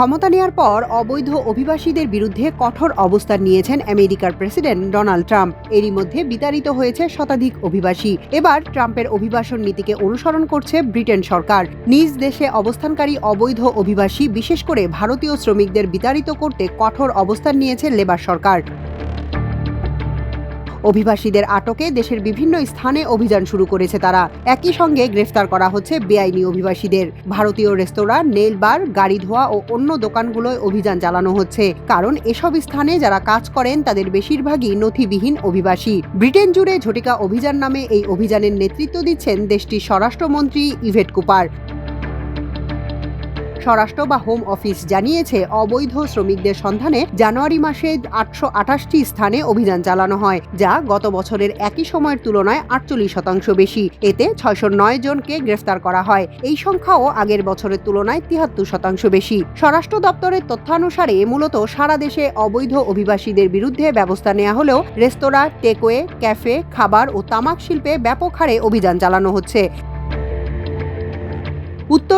ক্ষমতা নেয়ার পর অবৈধ অভিবাসীদের বিরুদ্ধে কঠোর অবস্থান নিয়েছেন আমেরিকার প্রেসিডেন্ট ডোনাল্ড ট্রাম্প। এরই মধ্যে বিতাড়িত হয়েছে শতাধিক অভিবাসী। এবার ট্রাম্পের অভিবাসন নীতিকে অনুসরণ করছে ব্রিটেন সরকার। নিজ দেশে অবস্থানকারী অবৈধ অভিবাসী, বিশেষ করে ভারতীয় শ্রমিকদের বিতাড়িত করতে কঠোর অবস্থান নিয়েছে লেবার সরকার। অভিবাসীদের আটকে দেশের বিভিন্ন স্থানে অভিযান শুরু করেছে তারা। একই সঙ্গে গ্রেফতার করা হচ্ছে বেআইনি অভিবাসীদের। ভারতীয় রেস্তোরাঁ, নেল বার, গাড়ি ধোয়া ও অন্য দোকানগুলোয় অভিযান চালানো হচ্ছে। কারণ এসব স্থানে যারা কাজ করেন, তাদের বেশিরভাগই নথিবিহীন অভিবাসী। ব্রিটেন জুড়ে ঝটিকা অভিযান নামে এই অভিযানের নেতৃত্ব দিচ্ছেন দেশটির স্বরাষ্ট্রমন্ত্রী ইভেট কুপার। স্বরাষ্ট্র বা হোম অফিস জানিয়েছে, অবৈধ শ্রমিকদের সন্ধানে জানুয়ারি মাসে আটশো আঠাশটি স্থানে অভিযান চালানো হয়, যা গত বছরের একই সময়ের তুলনায় আটচল্লিশ শতাংশ বেশি। এতে ছয়শো নয় জনকে গ্রেফতার করা হয়। এই সংখ্যাও আগের বছরের তুলনায় তিহাত্তর শতাংশ বেশি। স্বরাষ্ট্র দপ্তরের তথ্যানুসারে মূলত সারা দেশে অবৈধ অভিবাসীদের বিরুদ্ধে ব্যবস্থা নেওয়া হলেও রেস্তোরাঁ, টেকওয়ে, ক্যাফে, খাবার ও তামাক শিল্পে ব্যাপক হারে অভিযান চালানো হচ্ছে।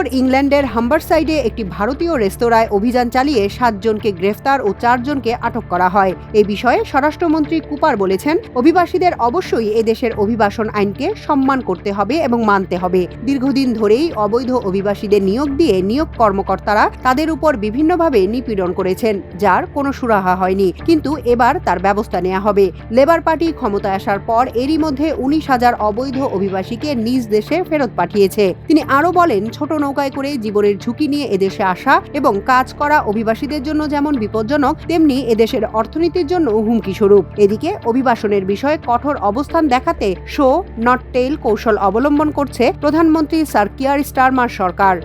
উত্তর ইংল্যান্ডের হাম্বারসাইডে একটি ভারতীয় রেস্তোরাঁয় অভিযান চালিয়ে সাতজনকে গ্রেফতার ও চারজনকে আটক করা হয়। এ বিষয়ে স্বরাষ্ট্রমন্ত্রী কুপার বলেছেন, অভিবাসীদের অবশ্যই এদেশের অভিবাসন আইনকে সম্মান করতে হবে এবং মানতে হবে। দীর্ঘদিন ধরেই অবৈধ অভিবাসীদের নিয়োগ দিয়ে নিয়োগ কর্মকর্তারা তাদের উপর বিভিন্নভাবে নিপীড়ন করেছেন, যার কোনো সুরাহা হয়নি। কিন্তু এবার তার ব্যবস্থা নেওয়া হবে। লেবার পার্টি ক্ষমতায় আসার পর এরই মধ্যে উনিশ হাজার অবৈধ অভিবাসীকে নিজ দেশে ফেরত পাঠিয়েছে। তিনি আরও বলেন, ছোট নৌকায় করে জীবনের ঝুঁকি নিয়ে এদেশে আসা এবং কাজ করা অভিবাসীদের জন্য যেমন বিপজ্জনক, তেমনি এদেশের অর্থনীতির জন্য হুমকি স্বরূপ। এদিকে অভিবাসনের বিষয়ে কঠোর অবস্থান দেখাতে শো নট টেইল কৌশল অবলম্বন করছে প্রধানমন্ত্রী সার্কিয়ার স্টারমার সরকার।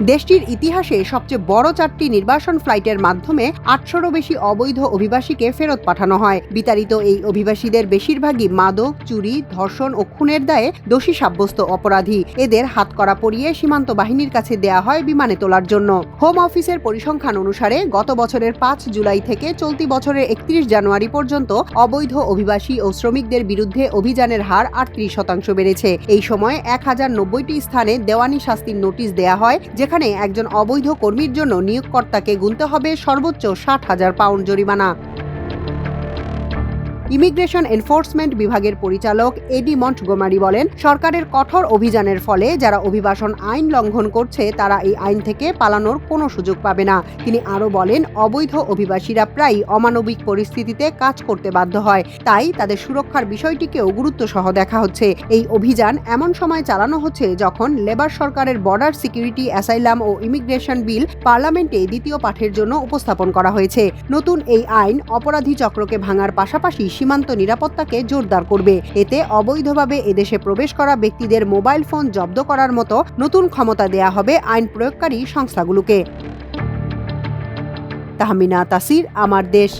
দেশটির ইতিহাসে সবচেয়ে বড় চারটি নির্বাসন ফ্লাইটের মাধ্যমে আটশোরও বেশি অবৈধ অভিবাসীকে ফেরত পাঠানো হয়। বিতাড়িত এই অভিবাসীদের বেশিরভাগই মাদক, চুরি, ধর্ষণ ও খুনের দায়ে দোষী সাব্যস্ত অপরাধী। এদের হাতকড়া পরিয়ে সীমান্ত বাহিনীর কাছে দেয়া হয় বিমানে তোলার জন্য। হোম অফিসের পরিসংখ্যান অনুসারে গত বছরের পাঁচ জুলাই থেকে চলতি বছরের একত্রিশ জানুয়ারি পর্যন্ত অবৈধ অভিবাসী ও শ্রমিকদের বিরুদ্ধে অভিযানের হার আটত্রিশ শতাংশ বেড়েছে। এই সময় এক হাজার নব্বইটি স্থানে দেওয়ানি শাস্তির নোটিশ দেয়া হয় যেখানে একজন অবৈধ কর্মীর জন্য নিয়োগকর্তাকে গুনতে হবে সর্বোচ্চ ষাট হাজার পাউন্ড জরিমানা। ইমিগ্রেশন এনফোর্সমেন্ট বিভাগের পরিচালক এডি মন্টগোমারি বলেন, সরকারের কঠোর অভিযানের ফলে যারা অভিবাসন আইন লঙ্ঘন করছে, তারা এই আইন থেকে পালানোর কোনো সুযোগ পাবে না। তিনি আরও বলেন, অবৈধ অভিবাসীরা প্রায়ই অমানবিক পরিস্থিতিতে কাজ করতে বাধ্য হয়। তাই তাদের সুরক্ষার বিষয়টিকেও গুরুত্ব সহ দেখা হচ্ছে। এই অভিযান এমন সময় চালানো হচ্ছে যখন লেবার সরকারের বর্ডার সিকিউরিটি অ্যাসাইলাম ও ইমিগ্রেশন বিল পার্লামেন্টে দ্বিতীয় পাঠের জন্য উপস্থাপন করা হয়েছে। নতুন এই আইন অপরাধী চক্রকে ভাঙার পাশাপাশি সীমান্ত নিরাপত্তাকে জোরদার করবে। এতে অবৈধভাবে এদেশে প্রবেশ করা ব্যক্তিদের মোবাইল ফোন জব্দ করার মতো নতুন ক্ষমতা দেয়া হবে আইন প্রয়োগকারী সংস্থাগুলোকে। তাহমিনা তাসির, আমার দেশ।